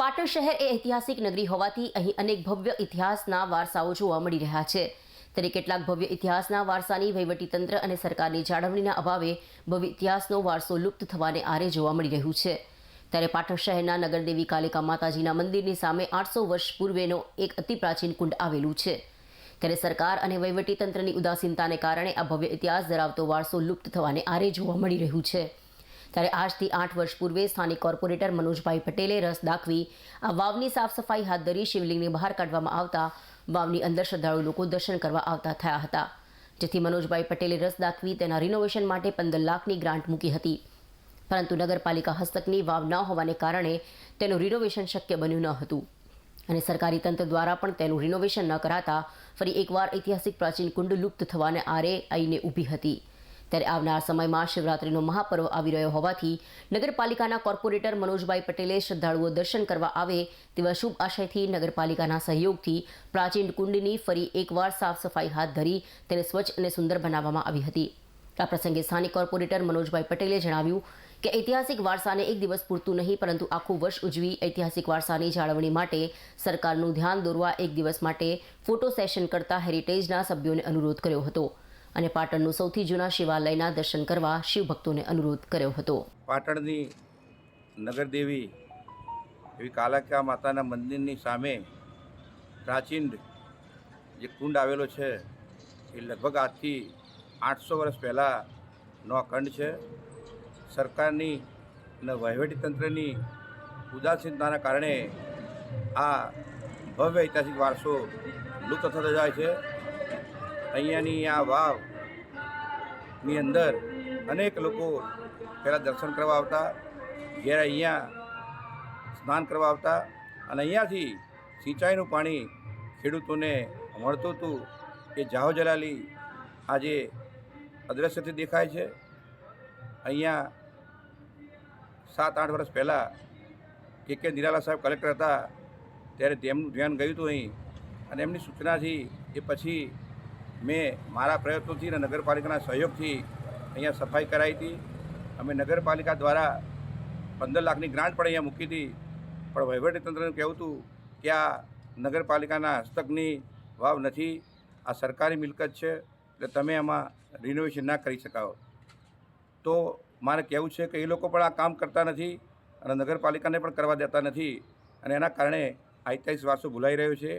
પાટણ શહેર એ ઐતિહાસિક નગરી હોવાથી અહીં અનેક ભવ્ય ઇતિહાસના વારસાઓ જોવા મળી રહ્યા છે. ત્યારે કેટલાક ભવ્ય ઇતિહાસના વારસાની વહીવટીતંત્ર અને સરકારની જાળવણીના અભાવે ભવ્ય ઇતિહાસનો વારસો લુપ્ત થવાને આરે જોવા મળી રહ્યું છે. ત્યારે પાટણ શહેરના નગરદેવી કાલિકા માતાજીના મંદિરની સામે આઠસો વર્ષ પૂર્વેનો એક અતિ પ્રાચીન કુંડ આવેલું છે. ત્યારે સરકાર અને વહીવટીતંત્રની ઉદાસીનતાને કારણે આ ભવ્ય ઇતિહાસ ધરાવતો વારસો લુપ્ત થવાને આરે જોવા મળી રહ્યું છે. ત્યારે આજથી આઠ વર્ષ પૂર્વે સ્થાનિક કોર્પોરેટર મનોજભાઈ પટેલે રસ દાખવી આ વાવની સાફ સફાઈ હાથ ધરી શિવલિંગને બહાર કાઢવામાં આવતા વાવની અંદર શ્રદ્ધાળુ લોકો દર્શન કરવા આવતા થયા હતા, જેથી મનોજભાઈ પટેલે રસ દાખવી તેના રિનોવેશન માટે પંદર લાખની ગ્રાન્ટ મૂકી હતી. પરંતુ નગરપાલિકા હસ્તકની વાવ ન હોવાને કારણે તેનું રિનોવેશન શક્ય બન્યું ન હતું અને સરકારી તંત્ર દ્વારા પણ તેનું રિનોવેશન ન કરાતા ફરી એકવાર ઐતિહાસિક પ્રાચીન કુંડ લુપ્ત થવાને આરે આઈને ઊભી હતી. ત્યારે આવનાર સમયમાં શિવરાત્રીનો મહાપર્વ આવી રહ્યો હોવાથી નગરપાલિકાના કોર્પોરેટર મનોજભાઈ પટેલે શ્રદ્ધાળુઓ દર્શન કરવા આવે તેવા શુભ આશયથી નગરપાલિકાના સહયોગથી પ્રાચીન કુંડની ફરી એકવાર સાફ સફાઈ હાથ ધરી તેને સ્વચ્છ અને સુંદર બનાવવામાં આવી હતી. આ પ્રસંગે સ્થાનિક કોર્પોરેટર મનોજભાઈ પટેલે જણાવ્યું કે ઐતિહાસિક વારસાને એક દિવસ પૂરતું નહીં, પરંતુ આખું વર્ષ ઉજવી ઐતિહાસિક વારસાની જાળવણી માટે સરકારનું ધ્યાન દોરવા એક દિવસ માટે ફોટો સેશન કરતા હેરિટેજના સભ્યોને અનુરોધ કર્યો હતો. અને પાટણનું સૌથી જૂના શિવાલયના દર્શન કરવા શિવભક્તોને અનુરોધ કર્યો હતો. પાટણની નગરદેવી એવી કાલાકા માતાના મંદિરની સામે પ્રાચીન જે કુંડ આવેલો છે, એ લગભગ આજથી આઠસો વર્ષ પહેલાંનો આ ખંડ છે. સરકારની અને વહીવટીતંત્રની ઉદાસીનતાના કારણે આ ભવ્ય ઐતિહાસિક વારસો લુપ્ત થતો જાય છે. અહીંયાની આ વાવની અંદર અનેક લોકો પહેલાં દર્શન કરવા આવતા, જ્યારે અહીંયા સ્નાન કરવા આવતા અને અહીંયાથી સિંચાઈનું પાણી ખેડૂતોને મળતું હતું. એ જાહો જલાલી આજે અદ્રશ્યથી દેખાય છે. અહીંયા સાત આઠ વર્ષ પહેલાં કે કે નિરાલા સાહેબ કલેક્ટર હતા, ત્યારે તેમનું ધ્યાન ગયું હતું અહીં અને એમની સૂચનાથી એ પછી મેં મારા પ્રયત્નોથી અને નગરપાલિકાના સહયોગથી અહીંયા સફાઈ કરાવી હતી. અમે નગરપાલિકા દ્વારા પંદર લાખની ગ્રાન્ટ પણ અહીંયા મૂકી હતી. પણ વહીવટીતંત્રનું કહેવું હતું કે આ નગરપાલિકાના હસ્તકની વાવ નથી, આ સરકારી મિલકત છે, એટલે તમે આમાં રિનોવેશન ના કરી શકાઓ. તો મારે કહેવું છે કે એ લોકો પણ આ કામ કરતા નથી અને નગરપાલિકાને પણ કરવા દેતા નથી અને એના કારણે આઈતાઈસ વારસો ભૂલાઈ રહ્યો છે.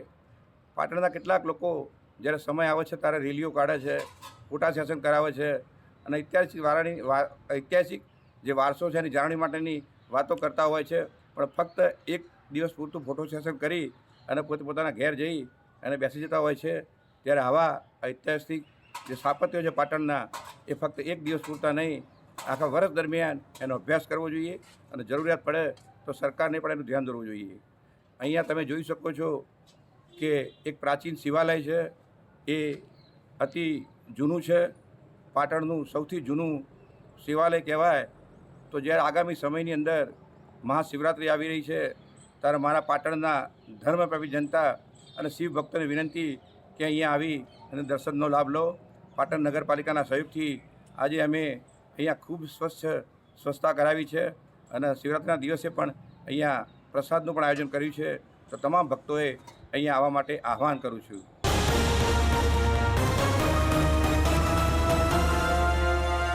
પાટણના કેટલાક લોકો જ્યારે સમય આવે છે ત્યારે રેલીઓ કાઢે છે ફોટા સેશન કરાવે છે. અને ઐતિહાસિક વારાની ઐતિહાસિક જે વારસો છે એની જાળવણી માટેની વાતો કરતા હોય છે. પણ ફક્ત એક દિવસ પૂરતું ફોટો સેશન કરી અને પોતે પોતાના ઘેર જઈ અને બેસી જતા હોય છે, ત્યારે આવા ઐતિહાસિક જે સ્થાપત્યો છે પાટણના, એ ફક્ત એક દિવસ પૂરતા નહીં. આખા વર્ષ દરમિયાન એનો અભ્યાસ કરવો જોઈએ અને જરૂરિયાત પડે તો સરકારને પણ એનું ધ્યાન દોરવું જોઈએ. અહીંયા તમે જોઈ શકો છો કે એક પ્રાચીન શિવાલય છે એ અતિ જૂનું છે. પાટણનું સૌથી જૂનું શિવાલય કહેવાય. તો જ્યારે આગામી સમયની અંદર મહાશિવરાત્રિ આવી રહી છે, ત્યારે મારા પાટણના ધર્મપ્રેમી જનતા અને શિવ ભક્તોને વિનંતી કે અહીંયા આવી અને દર્શનનો લાભ લો. પાટણ નગરપાલિકાના સહયોગથી આજે અમે અહીંયા ખૂબ સ્વચ્છ સ્વચ્છતા કરાવી છે અને શિવરાત્રિના દિવસે પણ અહીંયા પ્રસાદનું પણ આયોજન કર્યું છે. તો તમામ ભક્તોએ અહીંયા આવવા માટે આહવાન કરું છું.